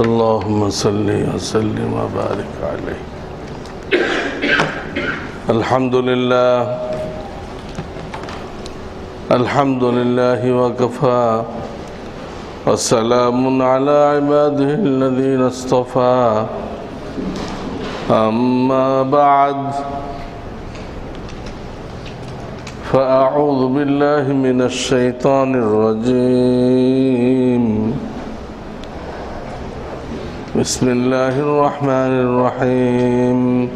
اللهم صل وسلم وبارك عليه. الحمد لله. الحمد لله وكفى. وسلام على عباده الذين اصطفى. أما بعد. فأعوذ بالله من الشيطان الرجيم. بسم الله الرحمن الرحيم.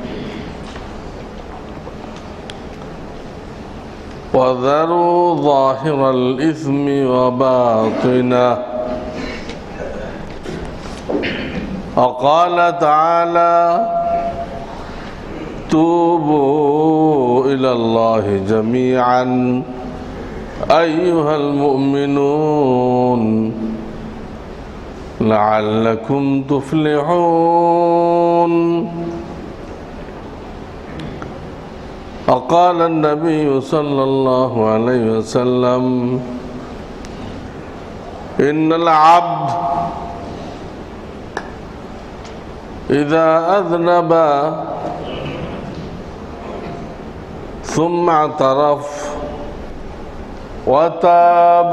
وذروا ظاهر الإثم وباطنه. وقال تعالى توبوا إلى الله جميعا. أيها المؤمنون لعلكم تفلحون. وقال النبي صلى الله عليه وسلم إن العبد إذا أذنب ثم اعترف وتاب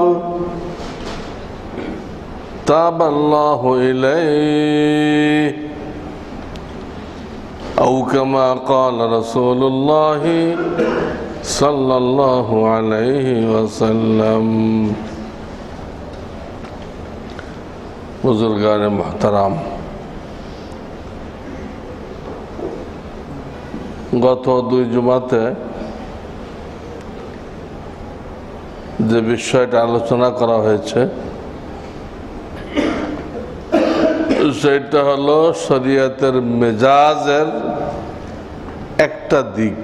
تاب الله إليه أو كما قال رسول الله صلى الله عليه وسلم بزرگان محترم গত দুই জুমাতে যে বিষয়টা আলোচনা করা হয়েছে, সেটা হলো শরিয়তের মেজাজের একটা দিক।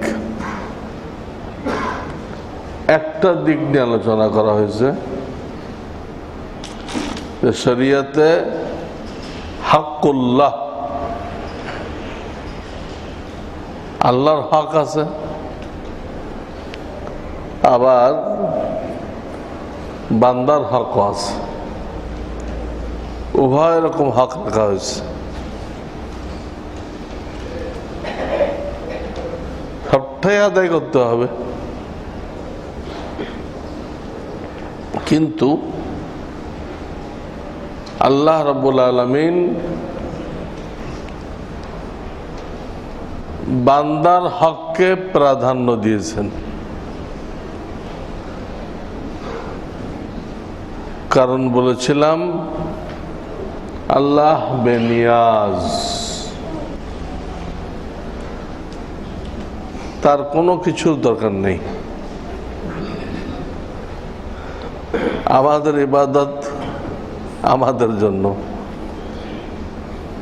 একটা দিক নিয়ে আলোচনা করা হয়েছে শরিয়তে হাক্কুল্লাহ, আল্লাহর হক আছে, আবার বান্দার হক আছে। উভয় রকম হক রাখা হয়েছে। সবটাই আদায় করতে হবে। কিন্তু আল্লাহ রব্বুল আলমিন বান্দার হককে প্রাধান্য দিয়েছেন। কারণ বলেছিলাম, আল্লাহ বেনিয়াজ। তার কোনো কিছুর দরকার নেই। আমাদের ইবাদত আমাদের জন্য।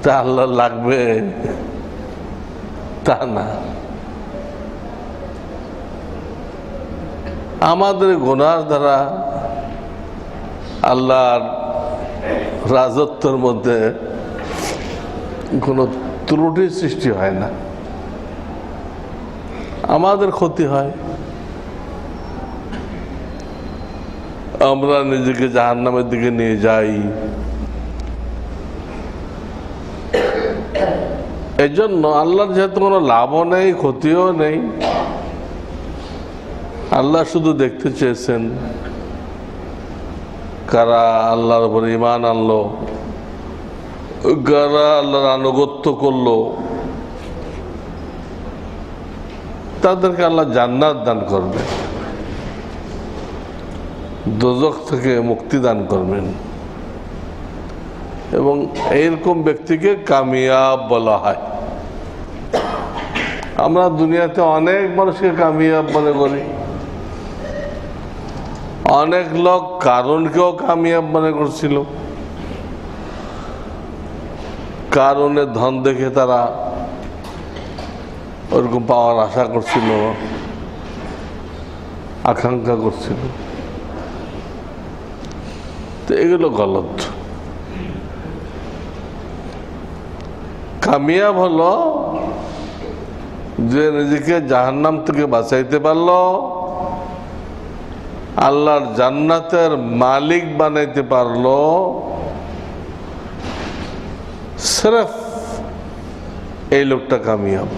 তা আল্লাহ লাগবে, তা না। আমাদের গোনার দ্বারা আল্লাহর রাজত্বর মধ্যে কোনো ত্রুটির সৃষ্টি হয় না। আমাদের ক্ষতি হয়। আমরা নিজেকে জাহান নামের দিকে নিয়ে যাই। এই জন্য আল্লাহর যেহেতু কোনো লাভও নেই, ক্ষতিও নেই, আল্লাহ শুধু দেখতে চেয়েছেন কারা আল্লাহর উপর ইমান আনলো? কারা আল্লাহর আনুগত্য করল? তাদেরকে আল্লাহ জান্নাত দান করবে। দোজক থেকে মুক্তি দান করবেন। এবং এইরকম ব্যক্তিকে কামিয়াব বলা হয়। আমরা দুনিয়াতে অনেক মানুষকে কামিয়াব মনে করি। অনেক লোক কারণকেও কামিয়াব মনে করছিল। কারণে ধন দেখে তারা ওরকম পাওয়ার আশা করছিল আকাঙ্ক্ষা করছিল। তো এগুলো গলত। কামিয়াব হলো যে নিজেকে জাহান্নাম থেকে বাঁচাইতে পারল আল্লাহর জান্নাতের মালিক বানাইতে পারলো সিরফ এই লোকটা কামিয়াব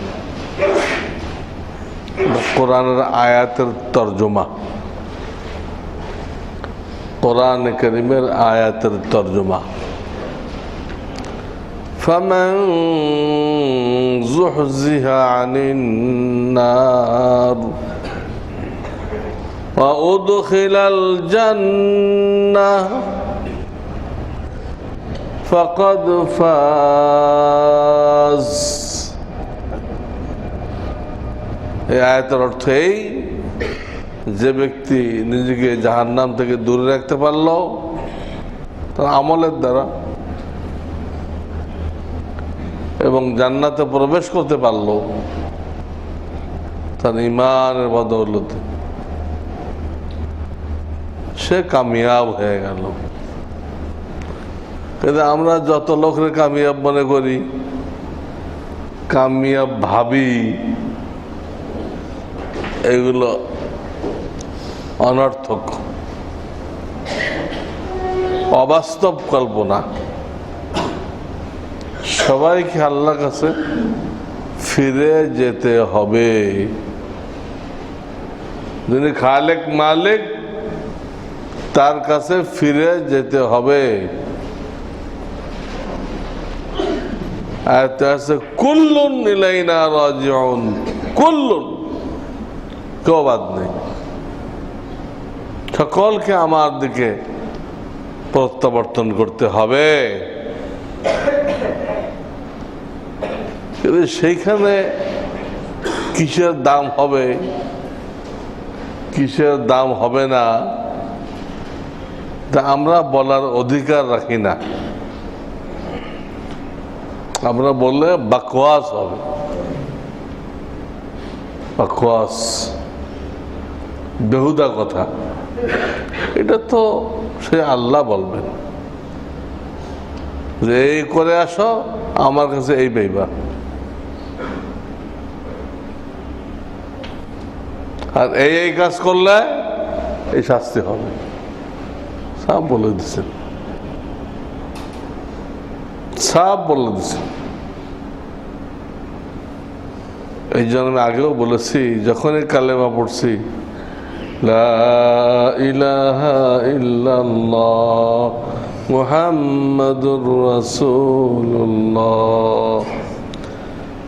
কোরআনের আয়াতের তর্জমা কোরআন করিমের আয়াতের তর্জমা فمن زحزح عن النار وأدخل الجنة فقد فاز এই আয়াতের অর্থ এই যে ব্যক্তি নিজেকে জাহান্নাম থেকে দূরে রাখতে পারলো তার আমলের দ্বারা এবং জান্নাতে প্রবেশ করতে পারলো তার ইমানের বদৌলতে সে কামিয়াব হয়ে গেল। কিন্তু আমরা যত লোকের কামিয়াব মনে করি, কামিয়াব ভাবি, এগুলো অনর্থক। অবাস্তব কল্পনা। সবাইকে আল্লাহ কাছে ফিরে যেতে হবে। যিনি খালেক মালিক তার কাছে ফিরে যেতে হবে। আছে বাদ নেই। সকলকে আমার দিকে প্রত্যাবর্তন করতে হবে। সেইখানে কিসের দাম হবে, কিসের দাম হবে না তা আমরা বলার অধিকার রাখি না। আমরা বললে বাকওয়াস হবে। বাকওয়াস। বেহুদা কথা। এটা তো সে আল্লাহ বলবেন। যে এই করে আসো, আমার কাছে এই পাইবা। আর এই এই কাজ করলে এই শাস্তি হবে। সব বলে দিচ্ছেন সব বলে দিচ্ছেন এই জন্য আমি আগেও বলেছি, যখনই কালেমা পড়ছি মুহাম্মাদুর রাসূলুল্লাহ।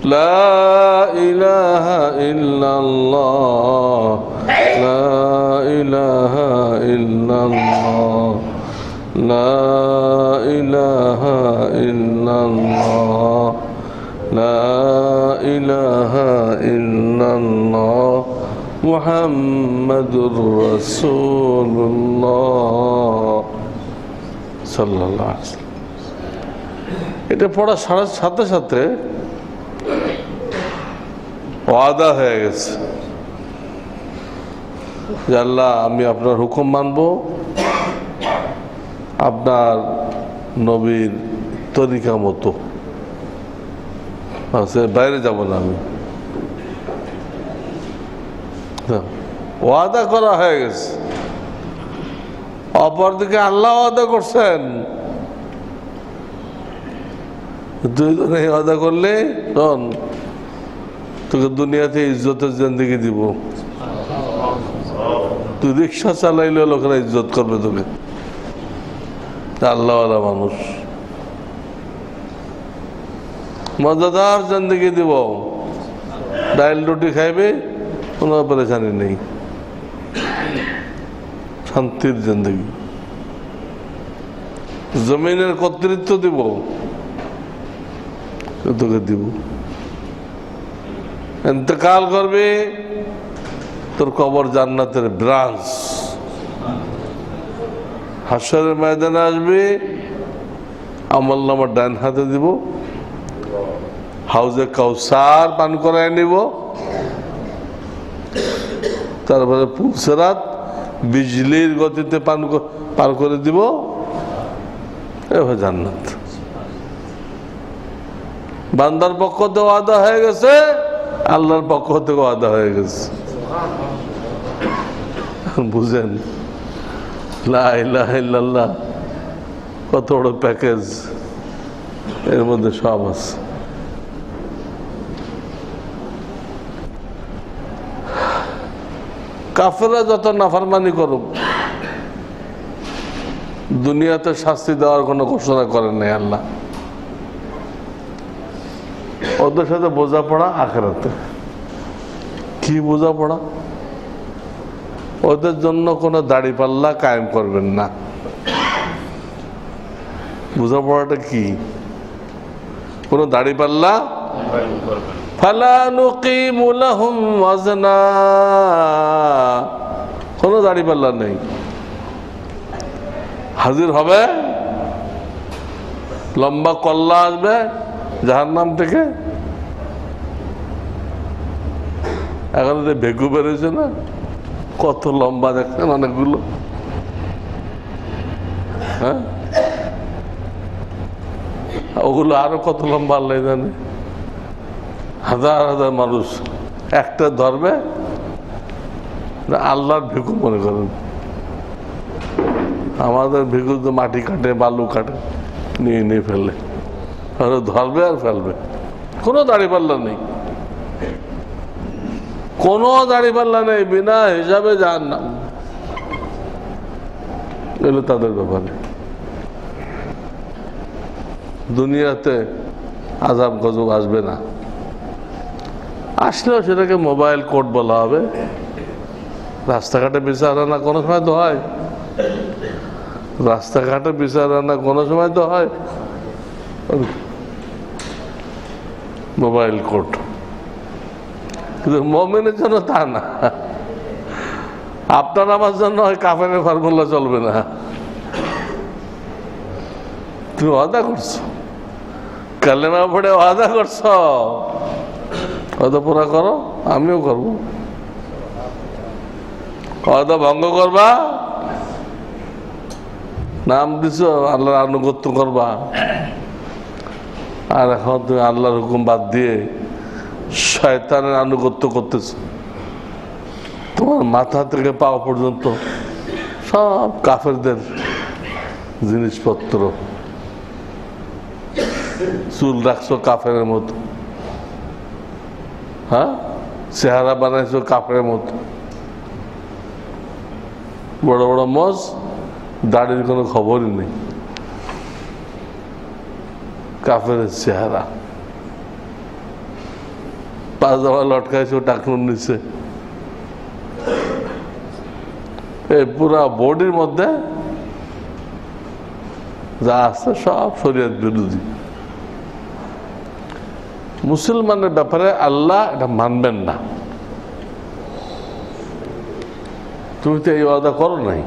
لا إله إلا الله لا إله إلا الله لا إله إلا الله لا إله إلا الله محمد رسول الله صلى الله عليه وسلم এটা পড়ার সারা- সাথে সাথে ওয়াদা হয়ে গেছে। আল্লাহ, আমি আপনার হুকুম মানব। আপনার নবীর তরিকা মতো। বাইরে যাব না আমি। ওয়াদা করা হয়ে গেছে। অপরদিকে আল্লাহ ওয়াদা করছেন। দুইজনে ওয়াদা করলে, শোন তোকে দুনিয়াতে ইজ্জতের জিন্দিগি দিব। তুই রিক্সা চালাইলে লোকেরা ইজ্জত করবে তোকে। আল্লাহওয়ালা মানুষ। মজাদার জিন্দিগি দিব। ডাইল রুটি খাইবে, কোনো পরেশানি নেই। শান্তির জিন্দগি। জমিনের কর্তৃত্ব দিব। তোকে দিব। এতেকাল করবে, তোর কবর জান্নাতের ব্রাঞ্চ হাসরের ময়দানে আসবে, আমল নামার ডান হাতে দিব, হাউজে কাউসার পান করায় নিব। তারপরে পুলসেরাত বিজলির গতিতে পান পার করে দিব। এভাবে জান্নাত। বান্দার পক্ষ থেকে আদা হয়ে গেছে আল্লাহর পক্ষ থেকে আদা হয়ে গেছে। বুঝেন? লা ইলাহা কত বড় প্যাকেজ। এর মধ্যে সব আছে। কাফেরা যত নাফারমানি করুক, দুনিয়াতে শাস্তি দেওয়ার কোনো ঘোষণা করেন নাই আল্লাহ। ওদের সাথে বোঝাপড়া আখেরাতে। কি বোঝাপড়া ওদের জন্য কোনো দাড়ি পাল্লা কায়েম করবেন না। বোঝাপড়াটা কি? কোনো কোনো দাড়ি পাল্লা নেই। হাজির হবে? লম্বা কল্লা আসবে যাহার নাম থেকে? এখন যে ভেগু বেরোছে না, কত লম্বা দেখছেন অনেকগুলো হ্যাঁ? ওগুলো আরও কত লম্বা আল্লাহ জানে। হাজার হাজার মানুষ। একটা ধরবে, না আল্লাহর ভিকু মনে করেন। আমাদের ভিকু তো মাটি কাটে, বালু কাটে, নিয়ে নিয়ে ফেলে ধরবে আর ফেলবে। কোনো দাড়ি পাল্লা নেই। কোনো দাড়ি পাল্লা নেই, বিনা হিসাবে যান না এগুলো তাদের ব্যাপারে। দুনিয়াতে আজাব গজব আসবে না। আসলেও সেটাকে মোবাইল কোড বলা হবে। রাস্তাঘাটে বিচার আনা কোনো সময় তো হয়। রাস্তাঘাটে বিচার আনা কোনো সময় তো হয়। Mobile code. কিন্তু মমিনের জন্য তা না। আপনার আমার জন্য কাফেনের ফর্মুলা চলবে না। তুমি ওয়াদা করছ। কালেমা পড়ে ওয়াদা করছ। ওয়াদা পুরা করো, আমিও করব। ওয়াদা ভঙ্গ করবা। নাম দিছ, আল্লাহর আনুগত্য করবা। আর এখন তুমি আল্লাহর হুকুম বাদ দিয়ে শয়তানের আনুগত্য করতেছে। তোমার মাথা থেকে পাওয়া পর্যন্ত সব কাফেরদের জিনিসপত্র। চুল রাখছো কাফের মতো। হ্যাঁ? চেহারা বানাইছো কাফের মতো। বড় বড় মজ, দাড়ির কোনো খবরই নেই। কাফের চেহারা। পাজামা লটকাইছো টাকুন নিচে এই পুরা বডির মধ্যে যা আছে সব শরীয়ত বিরোধী। মুসলমানের ব্যাপারে আল্লাহ এটা মানবেন না। তুমি তো এই ওয়াদা করো নাই।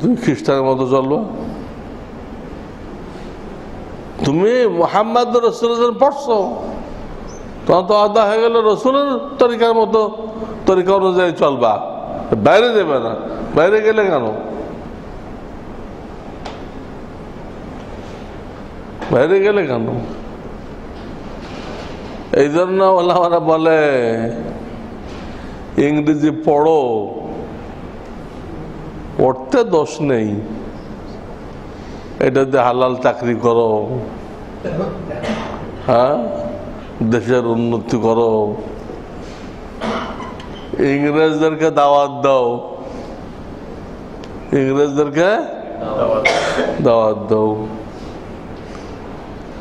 তুমি খ্রিস্টানের মতো চলবা। তুমি মোহাম্মদ রসুল পড়ছো? তোমার তো আদা হয়ে গেল রসুলের তরিকার মতো, তরিকা অনুযায়ী চলবা। বাইরে যাবে না। বাইরে গেলে কেন? বাইরে গেলে কেন? এই জন্য ওলামারা বলে, ইংরেজি পড়ো। পড়তে দোষ নেই। এটা হালাল চাকরি করো। হ্যাঁ? দেশের উন্নতি করো। ইংরেজদেরকে দাওয়াত দাও। ইংরেজদেরকে দাওয়াত দাও।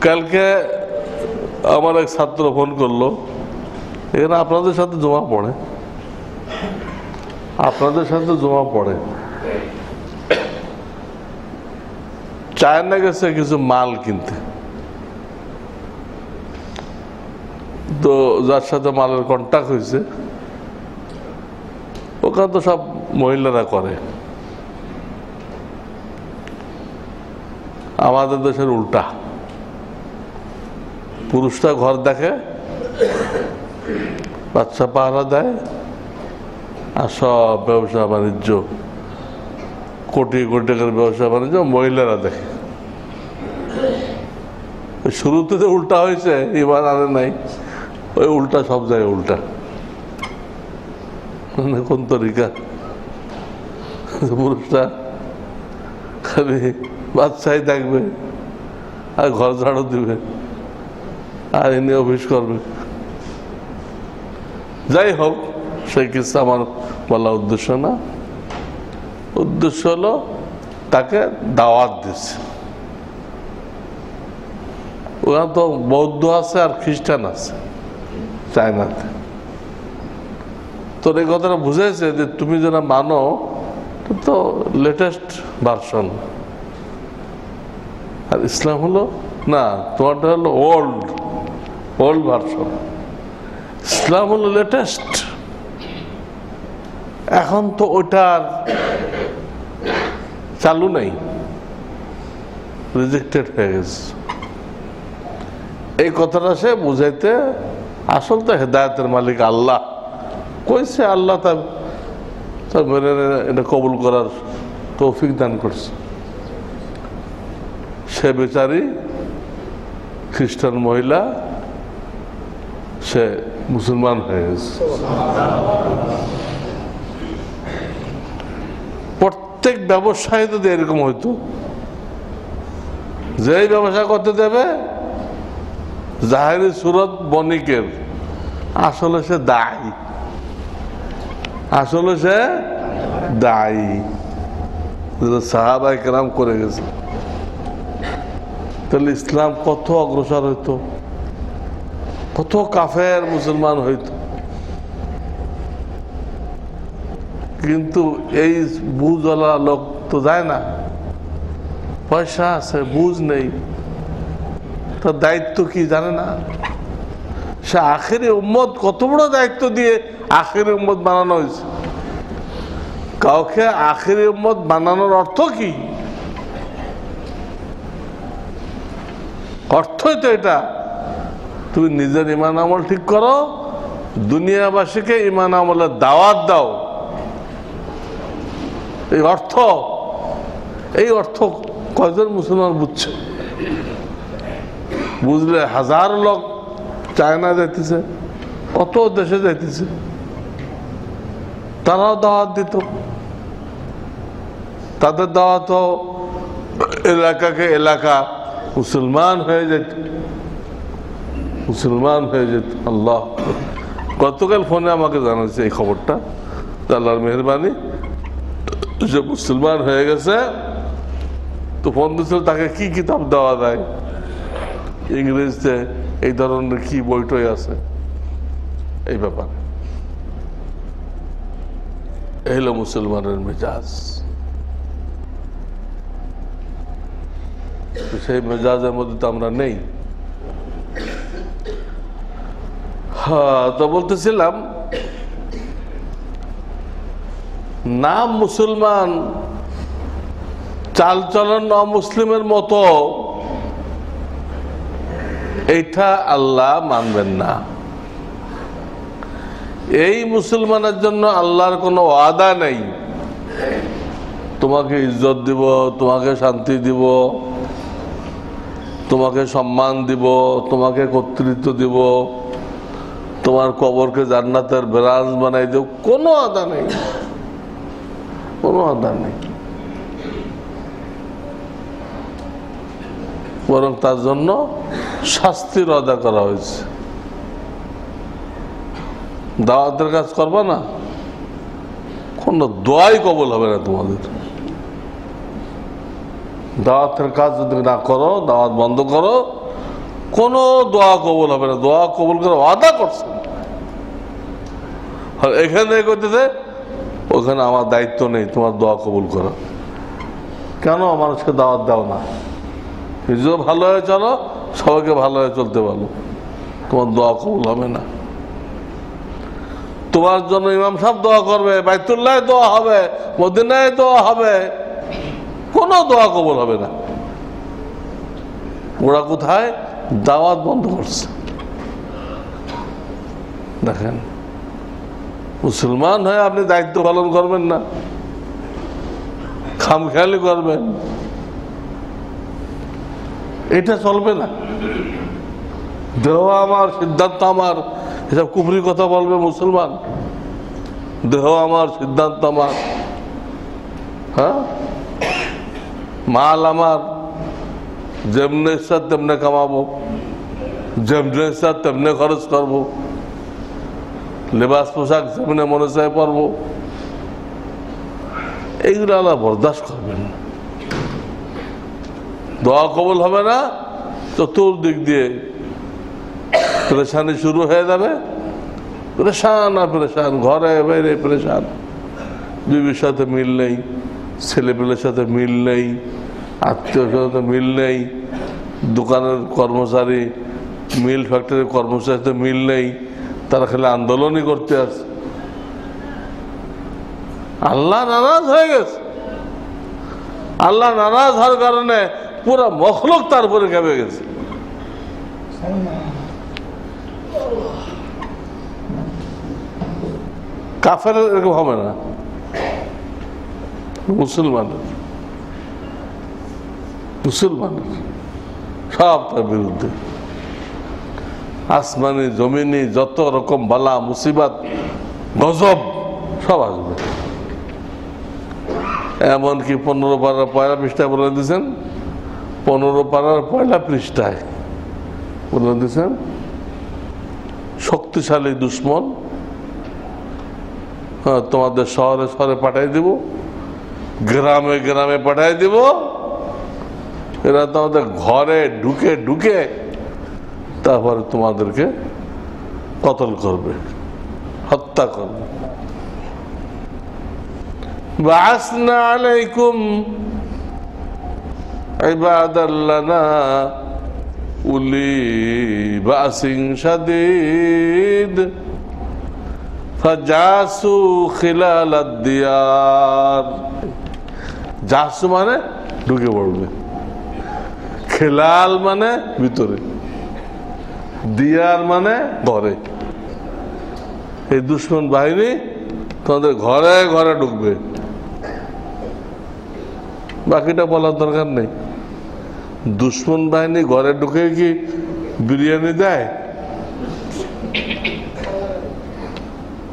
কালকে আমার এক ছাত্র ফোন করল। এখানে আপনাদের সাথে জমা পড়ে। আপনাদের সাথে জমা পড়ে। চায়না গেছে কিছু মাল কিনতে। তো যার সাথে মালের কন্ট্যাক্ট হয়েছে, ওখানে তো সব মহিলারা করে। আমাদের দেশের উল্টা। পুরুষটা ঘর দেখে, বাচ্চা পাহারা দেয়, আর সব ব্যবসা বাণিজ্য, কোটি কোটি টাকার ব্যবসা বাণিজ্য মহিলারা দেখে। শুরুতে তো উল্টা হয়েছে, এবার আরে নাই। ওই উল্টা, সব জায়গায় উল্টা। মানে কোন তরিকা? পুরুষরা খালি বাচ্চাই থাকবে আর ঘর ঝাড়ু দিবে আর এনে অফিস করবে। যাই হোক সেই কিছু আমার বলা উদ্দেশ্য না। উদ্দেশ্য হলো তাকে দাওয়াত দিচ্ছে ওরা তো বৌদ্ধ আছে আর খ্রিস্টান আছে। চায়নাতে তোর এই কথাটা বুঝেছে যে তুমি যেটা মানো তো লেটেস্ট ভার্সন আর ইসলাম হলো, না, তোমারটা হলো ওল্ড ওল্ড ভার্সন ইসলাম হলো লেটেস্ট এখন তো ওটার চালু নেই। রিজেক্টেড হয়ে গেছে। এই কথাটা সে বুঝাইতে আসল তো হেদায়তের মালিক আল্লাহ। কইছে আল্লাহ তা তা মেনে এটা কবুল করার তৌফিক দান করছে। সে বেচারি খ্রিস্টান মহিলা, সে মুসলমান হয়ে গেছে। প্রত্যেক ব্যবসায় যদি এরকম হইতো, যেই ব্যবসা করতে দেবে জাহেরি সুরত বণিকের। আসলে সে দায়ী। আসলে সে দায়ী। সাহাবাই কেরাম করে গেছে। তাহলে ইসলাম কত অগ্রসর হইতো? কত কাফের মুসলমান হইতো? কিন্তু এই বুঝওয়ালা লোক তো যায় না। পয়সা আছে, বুঝ নেই। তার দায়িত্ব কি জানে না? সে আখেরি উম্মত কত বড় দায়িত্ব দিয়ে আখেরি উম্মত বানানো হয়েছে? কাউকে আখেরি উম্মত বানানোর অর্থ কি? অর্থই তো এটা। তুমি নিজের ইমান আমল ঠিক করো, দুনিয়াবাসীকে ইমান আমলের দাওয়াত দাও। এই অর্থ এই অর্থ কয়জন মুসলমান বুঝছে? বুঝলে হাজার লোক চায়না যাইতেছে, কত দেশে যাইতেছে। তারাও দাওয়াত দিত। তাদের দাওয়াত এলাকাকে এলাকা, মুসলমান হয়ে যেত। মুসলমান হয়ে যেত, আল্লাহ। গতকাল ফোনে আমাকে জানাচ্ছে এই খবরটা আল্লাহর মেহরবানি, যে মুসলমান হয়ে গেছে, তো ফোন দিচ্ছিল তাকে কি কিতাব দেওয়া যায়? ইংরেজিতে এই ধরনের কি বইটই আছে? এই ব্যাপারে। এই হলো মুসলমানের মেজাজ। সেই মেজাজের মধ্যে তো আমরা নেই। হ্যাঁ তো বলতেছিলাম নাম মুসলমান চালচলন অমুসলিমের মতো এইটা আল্লাহ মানবেন না। এই মুসলমানের জন্য আল্লাহর কোনো ওয়াদা নেই। তোমাকে ইজ্জত দিব, তোমাকে শান্তি দিব, তোমাকে সম্মান দিব, তোমাকে কর্তৃত্ব দিব, তোমার কবরকে জান্নাতের ব্রাঞ্চ বানাই দেব কোনো আদা নেই। কোনো আদা নেই। বরং তার জন্য শাস্তির আদা করা হয়েছে। দাওয়াতের কাজ করবা না, কোনো দোয়াই কবল হবে না তোমাদের। দাওয়াতের কাজ যদি না করো, দাওয়াত বন্ধ করো, কোনো দোয়া কবল হবে না। দোয়া কবল করে ওয়াদা করছে। আর এখানে করতেছে ওখানে আমার দায়িত্ব নেই তোমার দোয়া কবুল করা। কেন মানুষকে দাওয়াত দাও না? নিজেও ভালো হয়ে চলো, সবাইকে ভালো হয়ে চলতে পারো। তোমার দোয়া কবুল হবে না। তোমার জন্য ইমাম সাহেব দোয়া করবে, বাইতুল্লাহ দোয়া হবে, মদিনায় দোয়া হবে। কোনো দোয়া কবুল হবে না। ওরা কোথায়? দাওয়াত বন্ধ করছে। দেখেন, মুসলমান হয়ে আপনি দায়িত্ব পালন করবেন না। খামখেয়ালি করবেন। এটা চলবে না। দেহ আমার, সিদ্ধান্ত আমার, এসব কুপুরি কথা বলবে মুসলমান। দেহ আমার, সিদ্ধান্ত আমার। হ্যাঁ? মাল আমার, যেমনে ইচ্ছা তেমনে কামাবো। যেমনে ইচ্ছা তেমনে খরচ করব। লেবাস পোশাক যেমনে মনে চায় পরবো। এইগুলো আল্লাহ বরদাস্ত করবেন না। দোয়া কবল হবে না চতুর্দিক দিয়ে পরেশানি শুরু হয়ে যাবে। পরেশান আর পরেশান, ঘরে বাইরে পরেশান। বিবির সাথে মিল নেই, ছেলেপেলের সাথে মিল নেই আত্মীয় সাথে মিল নেই, দোকানের কর্মচারী, মিল ফ্যাক্টরির কর্মচারীর সাথে মিল নেই, তারা খালি আন্দোলনই করতে আসে আল্লাহ নারাজ হয়ে গেছে। আল্লাহ নারাজ হওয়ার কারণে পুরো মখলুক তার উপরে কেঁপে গেছে। কাফের এরকম হবে না। মুসলমানের মুসলমানের সব তার বিরুদ্ধে। আসমানি, জমিনি, যত রকম বালা, মুসিবাত, গজব, সব আসবে। এমনকি পনেরো পাড়ার পয়লা পৃষ্ঠায় বলে দিয়েছেন পনেরো পাড়ার পয়লা পৃষ্ঠায়। বলে শক্তিশালী দুশ্মন। হ্যাঁ তোমাদের শহরে শহরে পাঠাই দিব। গ্রামে গ্রামে পাঠাই দিব। এরা তোমাদের ঘরে ঢুকে ঢুকে তারপরে তোমাদেরকে কতল করবে, হত্যা করবে। عبادا لنا أولي بأس شديد فجاسوا خلال الديار জাসু মানে ঢুকে পড়বে খেলাল মানে ভিতরে দিয়ার মানে ঘরে এই দুশ্মন বাহিনী তোমাদের ঘরে ঘরে ঢুকবে বাকিটা বলার দরকার নেই দুশ্মন বাহিনী ঘরে ঢুকে কি বিরিয়ানি দেয়?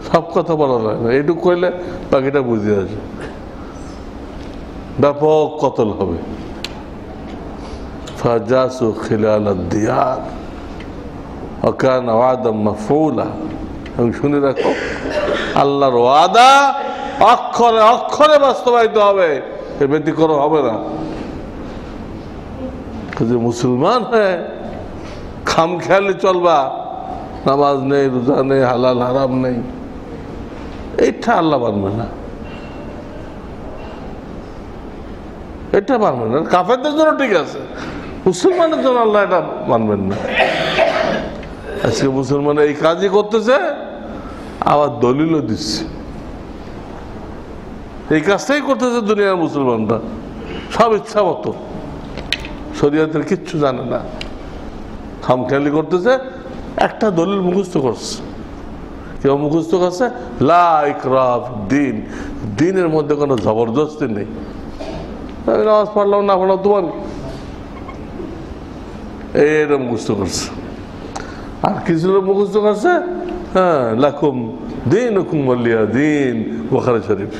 সব কথা বলা যায় না। এইটুকু কইলে বাকিটা বুঝে আসে ব্যাপক কতল হবে। শুনে রাখো, আল্লাহর ওয়াদা অক্ষরে অক্ষরে বাস্তবায়িত হবে। এ ব্যতিক্রম হবে না। যে মুসলমান, হয়ে, খাম খেয়ালে চলবা, নামাজ নেই, রোজা নেই, হালাল, হারাম নেই। এইটা আল্লাহ মানবে না। এটা মানবেন না। কাফেরদের জন্য ঠিক আছে। মুসলমানের জন্য আল্লাহ এটা মানবেন না। আজকে মুসলমান এই কাজই করতেছে, আবার দলিলও দিচ্ছে। এই কাজটাই করতেছে দুনিয়ার মুসলমানরা। সব ইচ্ছা মতো। শরীয়তের কিচ্ছু জানে না। খামখেয়ালি করতেছে, একটা দলিল মুখস্থ করছে। কেউ মুখস্থ করছে লাইক রাফ দিন দিনের মধ্যে কোনো জবরদস্তি নেই। আমি নামাজ পড়লাম, না পড়লাম, তোমার এইরকম মুখস্থ করছে। আর কিছু লোক মুখস্থ করছে হ্যাঁ লাকুম দিন হুকুম মল্লিয়া দিন, বোখারি শরীফ।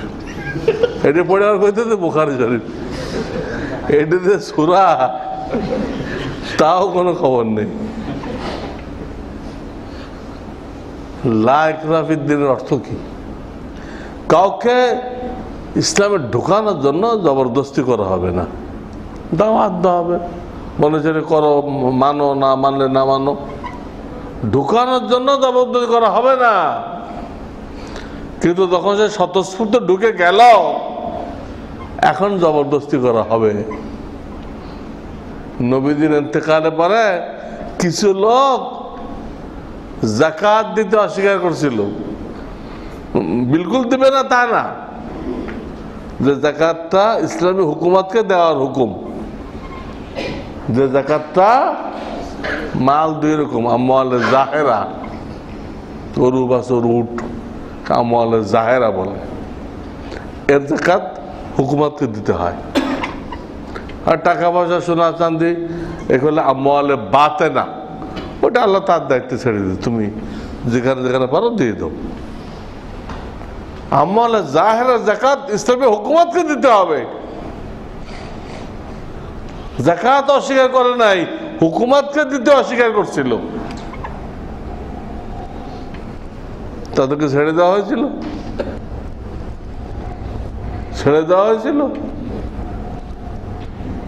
এটা পড়ে আর কইতে বোখারি শরীফ। এটাতে সুরা, তাও কোনো খবর নেই। লাইক রাফির দিনের অর্থ কি? কাউকে ইসলামে ঢোকানোর জন্য জবরদস্তি করা হবে না। দাওয়াত দেওয়া হবে। মনে চলে করো, মানো, না মানলে না মানো। ঢুকানোর জন্য জবরদস্তি করা হবে না। কিন্তু তখন সে স্বতঃস্ফূর্ত ঢুকে গেল এখন জবরদস্তি করা হবে। নবীদিন এতেকালে পরে কিছু লোক জাকাত দিতে অস্বীকার করছিল। বিলকুল দিবে না তা না। যে জাকাতটা ইসলামী হুকুমতকে দেওয়ার হুকুম। যে জাকাতটা মাল দুই রকম আমলে জাহেরা গরু বাছর উঠ আমলে জাহেরা বলে। এর জাকাত হুকুমতকে দিতে হয়। আর টাকা পয়সা সোনা চান্দি এগুলো আমলে বাতে না। ওটা আল্লাহ তার দায়িত্বে ছেড়ে দিই তুমি যেখানে যেখানে পারো দিয়ে দাও। আমল জাহেরা জাকাত ইসলামী হুকুমতকে দিতে হবে। জাকাত অস্বীকার করে নাই, হুকুমতকে দিতে অস্বীকার করছিল। তাদেরকে ছেড়ে দেওয়া হয়েছিল। ছেড়ে দেওয়া হয়েছিল।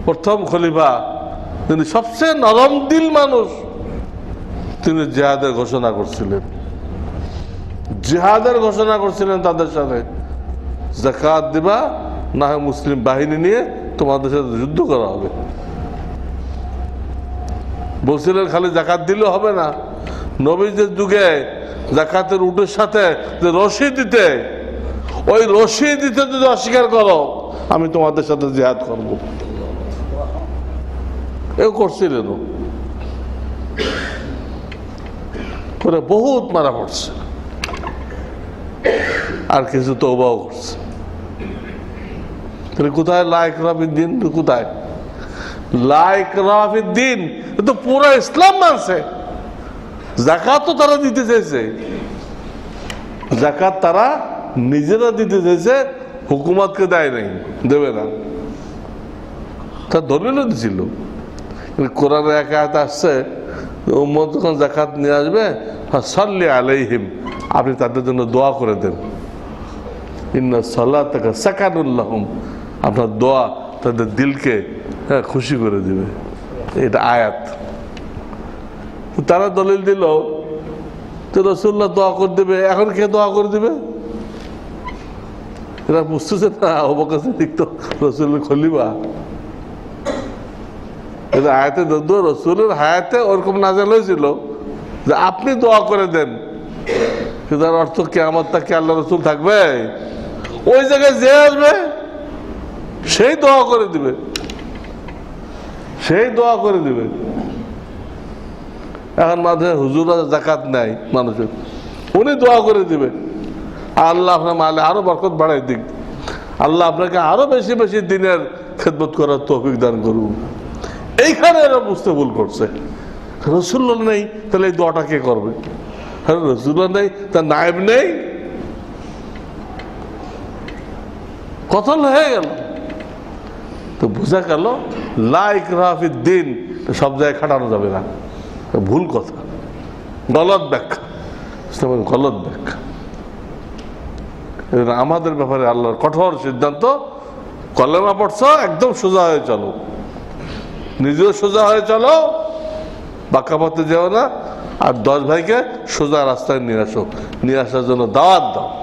প্রথম খলিফা তিনি সবচেয়ে নরম দিল মানুষ, তিনি জেহাদের ঘোষণা করছিলেন। জেহাদের ঘোষণা করছিলেন তাদের সাথে। জাকাত দিবা, না হয় মুসলিম বাহিনী নিয়ে তোমাদের সাথে যুদ্ধ করা হবে। বলছিলেন, খালি জাকাত দিলে হবে না। নবীদের যুগে জাকাতের উটের সাথে যে রশি দিতে ওই রশি দিতে যদি অস্বীকার করো, আমি তোমাদের সাথে জেহাদ করব। এও করছিলেন। পরে বহুত মারা পড়ছে। আর কিছু তৌবাও করছে। কোথায় লাইক দিন? কোথায়? লাইক দিন? তো পুরো ইসলাম মানছে। জাকাত তো তারা দিতে চাইছে। জাকাত তারা নিজেরা দিতে চাইছে, হুকুমতকে দেয় নাই, দেবে না। তার দলিলও দিছিল কোরআনে এক আয়াত আসছে উম্মত যখন জাকাত নিয়ে আসবে সাল্লি আলাইহিম, আপনি তাদের জন্য দোয়া করে দেন। ইন্না সাল্লাহ তাকে সাকানুল্লাহম আপনার দোয়া তাদের দিলকে হ্যাঁ খুশি করে দিবে। এটা আয়াত। তারা দলিল দিল তো রসুল্লাহ দোয়া করে দেবে, এখন কে দোয়া করে দিবে? এরা বুঝতেছে না অবকাশে লিখতো রসুল খলিবা এটা আয়াতে দদ্দু রসুলের হায়াতে ওরকম নাজাল হয়েছিল যে আপনি দোয়া করে দেন। তার অর্থ কে আমার তাকে আল্লাহ রসুল থাকবে? ওই জায়গায় যে আসবে, সেই দোয়া করে দিবে। সেই দোয়া করে দিবে। এখন মাঝে হুজুরা জাকাত নেয় মানুষের। উনি দোয়া করে দিবে। আল্লাহ আপনার মালে আরও বরকত বাড়াই দিক। আল্লাহ আপনাকে আরও বেশি বেশি দিনের খেদমত করার তৌফিক দান করুন এইখানে এরা বুঝতে ভুল করছে। রসুল্লাহ নেই, তাহলে এই দোয়াটা কে করবে? হ্যাঁ রসুল্লাহ নেই, তার নায়েব নেই। কতল হয়ে গেল। তো বোঝা গেল, লাইক রাফির দিন সব জায়গায় খাটানো যাবে না। ভুল কথা। গলত ব্যাখ্যা। গলত ব্যাখ্যা। আমাদের ব্যাপারে আল্লাহর কঠোর সিদ্ধান্ত, কলেমা পড়ছ, একদম সোজা হয়ে চলো। নিজেও সোজা হয়ে চলো, বাঁকা পথে যেও না, আর দশ ভাইকে সোজা রাস্তায় নিয়ে আসো। নিয়ে আসার জন্য দাওয়াত দাও।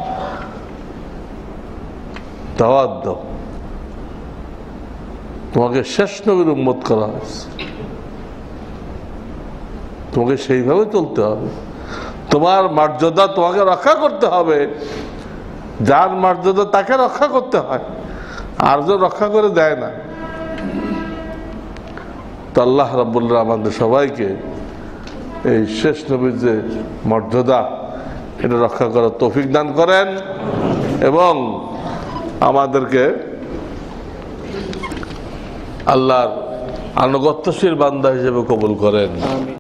দাওয়াত দাও। তোমাকে শেষ নবীর উম্মত করা হয়েছে। তোমাকে সেইভাবে চলতে হবে। তোমার মর্যাদা তোমাকে রক্ষা করতে হবে। যার মর্যাদা তাকে রক্ষা করতে হয়, আর যে রক্ষা করে দেয় না। তো আল্লাহ রাবুল্লাহ আমাদের সবাইকে এই শেষ নবীর যে মর্যাদা, এটা রক্ষা করার তৌফিক দান করেন এবং আমাদেরকে আল্লাহর আনুগত্যশীল বান্দা হিসেবে কবুল করেন।